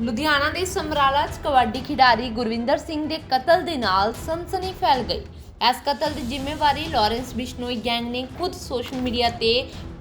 ਲੁਧਿਆਣਾ ਦੇ ਸਮਰਾਲਾ 'ਚ ਕਬੱਡੀ ਖਿਡਾਰੀ ਗੁਰਵਿੰਦਰ ਸਿੰਘ ਦੇ ਕਤਲ ਦੇ ਨਾਲ ਸਨਸਨੀ ਫੈਲ ਗਈ। ਇਸ ਕਤਲ ਦੀ ਜ਼ਿੰਮੇਵਾਰੀ ਲਾਰੈਂਸ ਬਿਸ਼ਨੋਈ ਗੈਂਗ ਨੇ ਖੁਦ ਸੋਸ਼ਲ ਮੀਡੀਆ ਤੇ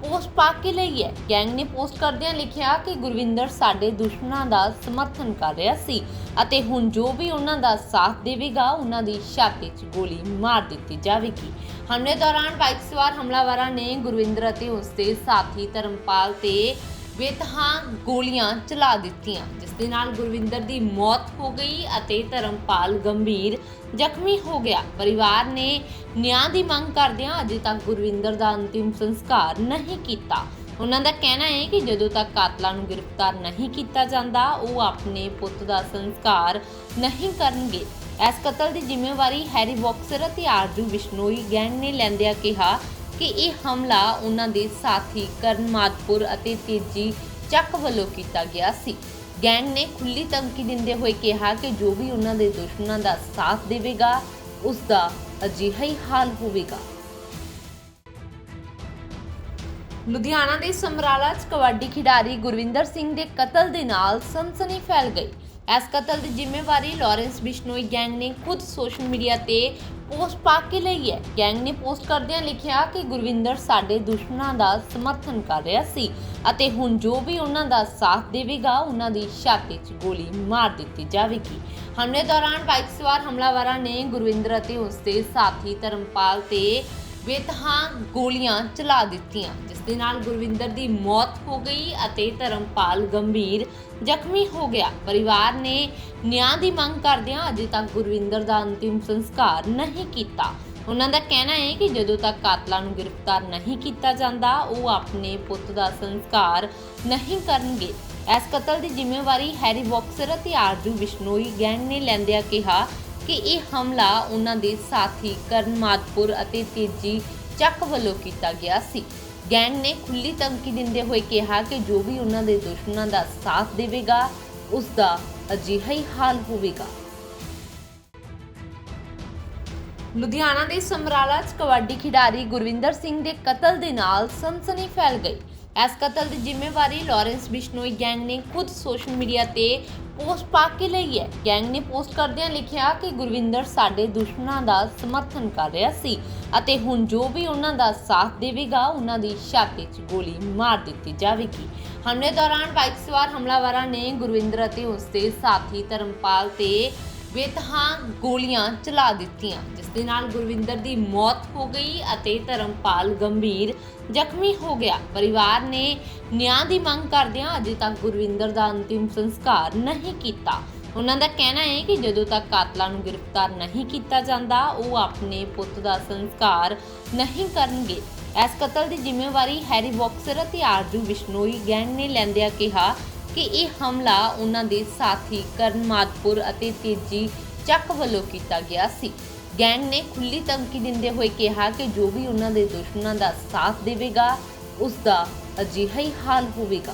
ਪੋਸਟ ਪਾ ਕੇ ਲਈ ਹੈ। ਗੈਂਗ ਨੇ ਪੋਸਟ ਕਰਦਿਆਂ ਲਿਖਿਆ ਕਿ ਗੁਰਵਿੰਦਰ ਸਾਡੇ ਦੁਸ਼ਮਣਾਂ ਦਾ ਸਮਰਥਨ ਕਰ ਰਿਹਾ ਸੀ ਅਤੇ ਹੁਣ ਜੋ ਵੀ ਉਹਨਾਂ ਦਾ ਸਾਥ ਦੇਵੇਗਾ, ਉਹਨਾਂ ਦੀ ਛਾਤੀ 'ਚ ਗੋਲੀ ਮਾਰ ਦਿੱਤੀ ਜਾਵੇਗੀ। ਹਮਲੇ ਦੌਰਾਨ ਬਾਈਕ ਸਵਾਰ ਹਮਲਾਵਰਾਂ ਨੇ ਗੁਰਵਿੰਦਰ ਅਤੇ ਉਸ ਦੇ ਸਾਥੀ ਧਰਮਪਾਲ ਤੇ ਬੇਤਹਾਂ ਗੋਲੀਆਂ ਚਲਾ ਦਿੱਤੀਆਂ, ਜਿਸ ਦੇ ਨਾਲ ਗੁਰਵਿੰਦਰ ਦੀ ਮੌਤ ਹੋ ਗਈ ਅਤੇ ਧਰਮਪਾਲ ਗੰਭੀਰ ਜ਼ਖਮੀ ਹੋ ਗਿਆ। ਪਰਿਵਾਰ ਨੇ ਨਿਆਂ ਦੀ ਮੰਗ ਕਰਦਿਆਂ ਅਜੇ ਤੱਕ ਗੁਰਵਿੰਦਰ ਦਾ ਅੰਤਿਮ ਸੰਸਕਾਰ ਨਹੀਂ ਕੀਤਾ। ਉਹਨਾਂ ਦਾ ਕਹਿਣਾ ਹੈ ਕਿ ਜਦੋਂ ਤੱਕ ਕਾਤਲਾਂ ਨੂੰ ਗ੍ਰਿਫਤਾਰ ਨਹੀਂ ਕੀਤਾ ਜਾਂਦਾ, ਉਹ ਆਪਣੇ ਪੁੱਤ ਦਾ ਸੰਸਕਾਰ ਨਹੀਂ ਕਰਨਗੇ। ਇਸ ਕਤਲ ਦੀ ਜ਼ਿੰਮੇਵਾਰੀ ਹੈਰੀ ਬਾਕਸਰ ਅਤੇ ਆਰਜੂ ਬਿਸ਼ਨੋਈ ਗੈਂਗ ਨੇ ਲੈਂਦਿਆਂ ਕਿਹਾ ਕਿ ਇਹ ਹਮਲਾ ਉਹਨਾਂ ਦੇ ਸਾਥੀ ਕਰਨਮਾਦਪੁਰ ਅਤੇ ਤੇਜੀ ਚੱਕ ਵੱਲੋਂ ਕੀਤਾ ਗਿਆ ਸੀ। ਗੈਂਗ ਨੇ ਖੁੱਲੀ ਧਮਕੀ ਦਿੰਦੇ ਹੋਏ ਕਿਹਾ ਕਿ ਜੋ ਵੀ ਉਹਨਾਂ ਦੇ ਦੁਸ਼ਮਣਾਂ ਦਾ ਸਾਥ ਦੇਵੇਗਾ ਉਸ ਦਾ ਅਜਿਹਾ ਹੀ ਹਾਲ ਹੋਵੇਗਾ। ਲੁਧਿਆਣਾ ਦੇ ਸਮਰਾਲਾ 'ਚ ਕਬੱਡੀ ਖਿਡਾਰੀ ਗੁਰਵਿੰਦਰ ਸਿੰਘ ਦੇ ਕਤਲ ਦੇ ਨਾਲ ਸਨਸਨੀ ਫੈਲ ਗਈ। ਇਸ ਕਤਲ ਦੀ ਜ਼ਿੰਮੇਵਾਰੀ ਲਾਰੈਂਸ ਬਿਸ਼ਨੋਈ ਗੈਂਗ ਨੇ ਖੁਦ ਸੋਸ਼ਲ ਮੀਡੀਆ ਤੇ ਪੋਸਟ ਪਾ ਕੇ ਲਈ ਹੈ। ਗੈਂਗ ਨੇ ਪੋਸਟ ਕਰਦਿਆਂ ਲਿਖਿਆ ਕਿ ਗੁਰਵਿੰਦਰ ਸਾਡੇ ਦੁਸ਼ਮਣਾਂ ਦਾ ਸਮਰਥਨ ਕਰ ਰਿਹਾ ਸੀ ਅਤੇ ਹੁਣ ਜੋ ਵੀ ਉਹਨਾਂ ਦਾ ਸਾਥ ਦੇਵੇਗਾ, ਉਹਨਾਂ ਦੀ ਛਾਤੀ 'ਚ ਗੋਲੀ ਮਾਰ ਦਿੱਤੀ ਜਾਵੇਗੀ। ਹਮਲੇ ਦੌਰਾਨ ਬਾਈਕ ਸਵਾਰ ਹਮਲਾਵਰਾਂ ਨੇ ਗੁਰਵਿੰਦਰ ਅਤੇ ਉਸ ਦੇ ਸਾਥੀ ਧਰਮਪਾਲ ਤੇ ਬੇਤਹਾਂ ਗੋਲੀਆਂ ਚਲਾ ਦਿੱਤੀਆਂ, ਜਿਸ ਦੇ ਨਾਲ ਗੁਰਵਿੰਦਰ ਦੀ ਮੌਤ ਹੋ ਗਈ ਅਤੇ ਧਰਮਪਾਲ ਗੰਭੀਰ ਜ਼ਖਮੀ ਹੋ ਗਿਆ। ਪਰਿਵਾਰ ਨੇ ਨਿਆਂ ਦੀ ਮੰਗ ਕਰਦਿਆਂ ਅਜੇ ਤੱਕ ਗੁਰਵਿੰਦਰ ਦਾ ਅੰਤਿਮ ਸੰਸਕਾਰ ਨਹੀਂ ਕੀਤਾ। ਉਹਨਾਂ ਦਾ ਕਹਿਣਾ ਹੈ ਕਿ ਜਦੋਂ ਤੱਕ ਕਾਤਲਾਂ ਨੂੰ ਗ੍ਰਿਫਤਾਰ ਨਹੀਂ ਕੀਤਾ ਜਾਂਦਾ, ਉਹ ਆਪਣੇ ਪੁੱਤ ਦਾ ਸੰਸਕਾਰ ਨਹੀਂ ਕਰਨਗੇ। ਇਸ ਕਤਲ ਦੀ ਜ਼ਿੰਮੇਵਾਰੀ ਹੈਰੀ ਬਾਕਸਰ ਅਤੇ ਆਰਜੂ ਬਿਸ਼ਨੋਈ ਗੈਂਗ ਨੇ ਲੈਂਦਿਆਂ ਕਿਹਾ ਕਿ ਇਹ ਹਮਲਾ ਉਹਨਾਂ ਦੇ ਸਾਥੀ ਕਰਨ ਅਤੇ ਤੇਜੀ ਚੱਕ ਵੱਲੋਂ ਕੀਤਾ ਗਿਆ ਸੀ। ਗੈਂਗ ਨੇ ਖੁੱਲੀ ਧਮਕੀ ਦਿੰਦੇ ਹੋਏ ਕਿਹਾ ਕਿ ਜੋ ਵੀ ਉਹਨਾਂ ਦੇ ਦੁਸ਼ਮਣਾਂ ਦਾ ਸਾਥ ਦੇਵੇਗਾ ਉਸ ਦਾ ਅਜਿਹਾ ਹੀ ਹਾਲ ਹੋਵੇਗਾ। ਲੁਧਿਆਣਾ ਦੇ ਸਮਰਾਲਾ 'ਚ ਕਬੱਡੀ ਖਿਡਾਰੀ ਗੁਰਵਿੰਦਰ ਸਿੰਘ ਦੇ ਕਤਲ ਦੇ ਨਾਲ ਸਨਸਨੀ ਫੈਲ ਗਈ। ਇਸ ਕਤਲ ਦੀ ਜ਼ਿੰਮੇਵਾਰੀ ਲਾਰੈਂਸ ਬਿਸ਼ਨੋਈ ਗੈਂਗ ਨੇ ਖੁਦ ਸੋਸ਼ਲ ਮੀਡੀਆ ਤੇ ਪੋਸਟ ਪਾ ਕੇ ਲਈ ਹੈ। ਗੈਂਗ ਨੇ ਪੋਸਟ ਕਰਦਿਆਂ ਲਿਖਿਆ ਕਿ ਗੁਰਵਿੰਦਰ ਸਾਡੇ ਦੁਸ਼ਮਣਾਂ ਦਾ ਸਮਰਥਨ ਕਰ ਰਿਹਾ ਸੀ ਅਤੇ ਹੁਣ ਜੋ ਵੀ ਉਹਨਾਂ ਦਾ ਸਾਥ ਦੇਵੇਗਾ, ਉਹਨਾਂ ਦੀ ਛਾਤੀ 'ਚ ਗੋਲੀ ਮਾਰ ਦਿੱਤੀ ਜਾਵੇਗੀ। ਹਮਲੇ ਦੌਰਾਨ ਬਾਈਕ ਸਵਾਰ ਹਮਲਾਵਰਾਂ ਨੇ ਗੁਰਵਿੰਦਰ ਅਤੇ ਉਸ ਦੇ ਸਾਥੀ ਧਰਮਪਾਲ ਤੇ ਬੇਤਹਾਂ ਗੋਲੀਆਂ ਚਲਾ ਦਿੱਤੀਆਂ, ਜਿਸ ਦੇ ਨਾਲ ਗੁਰਵਿੰਦਰ ਦੀ ਮੌਤ ਹੋ ਗਈ ਅਤੇ ਧਰਮਪਾਲ ਗੰਭੀਰ ਜ਼ਖਮੀ ਹੋ ਗਿਆ। ਪਰਿਵਾਰ ਨੇ ਨਿਆਂ ਦੀ ਮੰਗ ਕਰਦਿਆਂ ਅਜੇ ਤੱਕ ਗੁਰਵਿੰਦਰ ਦਾ ਅੰਤਿਮ ਸੰਸਕਾਰ ਨਹੀਂ ਕੀਤਾ। ਉਹਨਾਂ ਦਾ ਕਹਿਣਾ ਹੈ ਕਿ ਜਦੋਂ ਤੱਕ ਕਾਤਲਾਂ ਨੂੰ ਗ੍ਰਿਫਤਾਰ ਨਹੀਂ ਕੀਤਾ ਜਾਂਦਾ, ਉਹ ਆਪਣੇ ਪੁੱਤ ਦਾ ਸੰਸਕਾਰ ਨਹੀਂ ਕਰਨਗੇ। ਇਸ ਕਤਲ ਦੀ ਜ਼ਿੰਮੇਵਾਰੀ ਹੈਰੀ ਬਾਕਸਰ ਅਤੇ ਆਰਜੂ ਬਿਸ਼ਨੋਈ ਗੈਂਗ ਨੇ ਲੈਂਦਿਆਂ ਕਿਹਾ ਕਿ ਇਹ ਹਮਲਾ ਉਹਨਾਂ ਦੇ ਸਾਥੀ ਕਰਨ ਅਤੇ ਤੇਜੀ ਚੱਕ ਵੱਲੋਂ ਕੀਤਾ ਗਿਆ ਸੀ। ਗੈਂਗ ਨੇ ਖੁੱਲੀ ਧਮਕੀ ਦਿੰਦੇ ਹੋਏ ਕਿਹਾ ਕਿ ਜੋ ਵੀ ਉਹਨਾਂ ਦੇ ਦੁਸ਼ਮਣਾਂ ਦਾ ਸਾਥ ਦੇਵੇਗਾ ਉਸ ਦਾ ਅਜਿਹਾ ਹੀ ਹਾਲ ਹੋਵੇਗਾ।